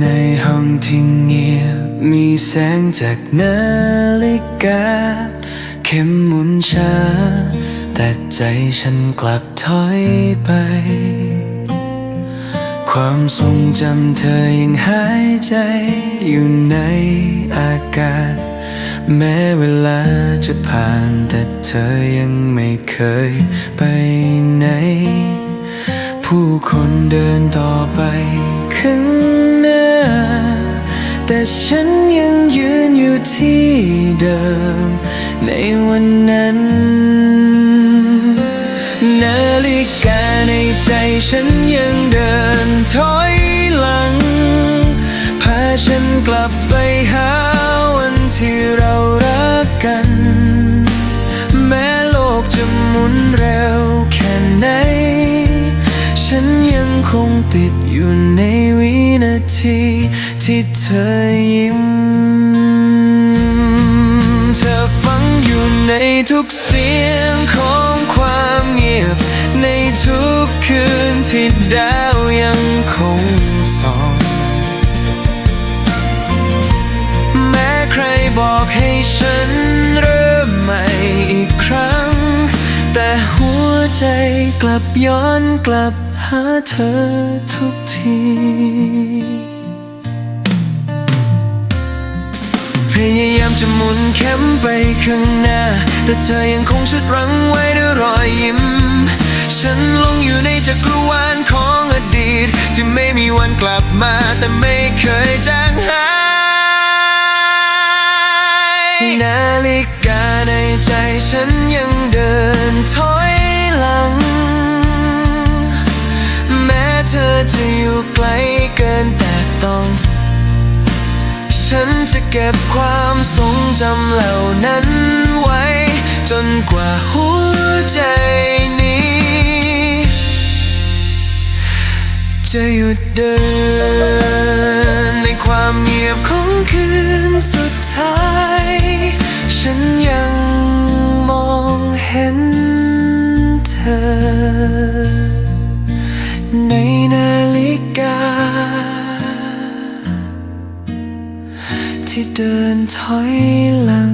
ในห้องที่เงียบมีแสงจากนาฬิกา เข็มหมุนช้า แต่ใจฉันกลับถอยไป ความทรงจำเธอยังหายใจอยู่ในอากาศ แม้เวลาจะผ่านแต่เธอยังไม่เคยไปไหน ผู้คนเดินต่อไป แต่ฉันยังยืนอยู่ที่เดิม ในวันนั้น นาฬิกาในใจฉันยังเดินถอยหลัง พาฉันกลับไปหาวันที่เรารักกัน แม้โลกจะหมุนเร็วแค่ไหน ฉันยังคงติดอยู่ใน ทีที่เธอยิ้ม เธอฟังอยู่ในทุกเสียงของความเงียบ ในทุกคืนที่ดาวยังคงส่อง ใจกลับย้อนกลับหาเธอทุกทีพยายามจะหมุนเข็มไปข้างหน้า แต่เธอยังคงชุดรั้งไว้ด้วยรอยยิ้ม ฉันลงอยู่ในจักรวาลของอดีต ที่ไม่มีวันกลับมาแต่ไม่เคยจางหาย นาฬิกาในใจฉันยังเดิน อยู่ไกลเกินแต่ต้อง ฉันจะเก็บความทรงจำเหล่านั้นไว้ จนกว่าหัวใจนี้ จะหยุดเดิน ในความเงียบของคืนสุดท้าย ฉันยังมองเห็นเธอ ที่เดินถอยหลัง